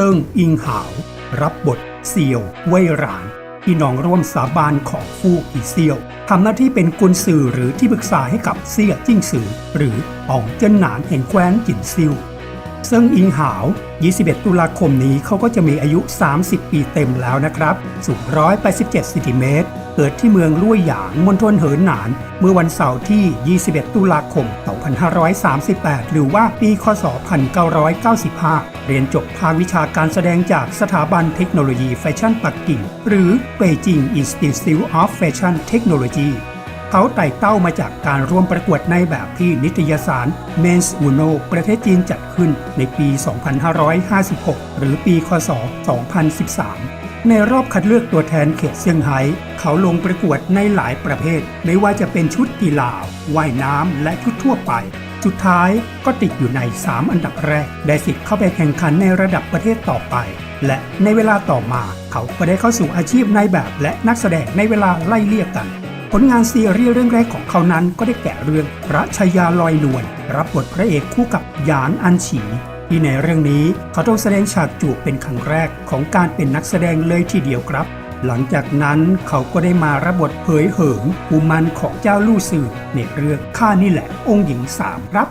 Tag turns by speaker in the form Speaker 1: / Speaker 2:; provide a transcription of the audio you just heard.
Speaker 1: เซิงอิงหาว รับบทเซียวเว่ยหลานพี่น้องร่วมสาบานของฟู่อีเซียวทำหน้าที่เป็นกุนซือหรือที่ปรึกษาให้กับเซี่ยจิ้งซือหรืออองเจิ้นหนานแห่งแคว้นจินซิวเซิงอิงหาว 21 ตุลาคมนี้เขาก็จะมีอายุ 30 ปีเต็มแล้วนะครับ สูง 187เซนติเมตร เกิดที่เมืองลุ่ยหยางมณฑลเหินหนาน เมื่อวันเสาร์ที่ 21 ตุลาคม 2538 หรือว่าปี คศ 1995 เรียนจบภาควิชาการแสดงจากสถาบันเทคโนโลยีแฟชั่นปักกิ่ง หรือ Beijing Institute of Fashion Technology เขาไต่เต้ามาจากการร่วมประกวดในแบบที่นิตยสาร Men's Uno ประเทศจีนจัดขึ้นในปี 2556 หรือปี คศ 2013 ในรอบคัดเลือกตัวแทนเขตเซี่ยงไฮ้เขาลงประกวดในหลายประเภท ไม่ว่าจะเป็นชุดกีฬาว่ายน้ำและชุดทั่วไป สุดท้ายก็ติดอยู่ใน 3 อันดับแรก ได้สิทธิ์เข้าไปแข่งขันในระดับประเทศต่อไป และในเวลาต่อมาเขาก็ได้เข้าสู่อาชีพในแบบและนักแสดงในเวลาไล่เลี่ยกัน ผลงานซีรีส์เรื่องแรกของเขานั้นก็ได้แก่เรื่องพระชายาลอยนวลรับบทพระเอกคู่กับหยานอันฉี ที่ในเรื่องนี้เขาต้องแสดงฉากจูบเป็นครั้งแรกของการเป็นนักแสดงเลยทีเดียวครับ หลังจากนั้นเขาก็ได้มารับบทเผยเหิงอุมันของเจ้าลู่สื่อในเรื่องข้านี่แหละองค์หญิงสามรับ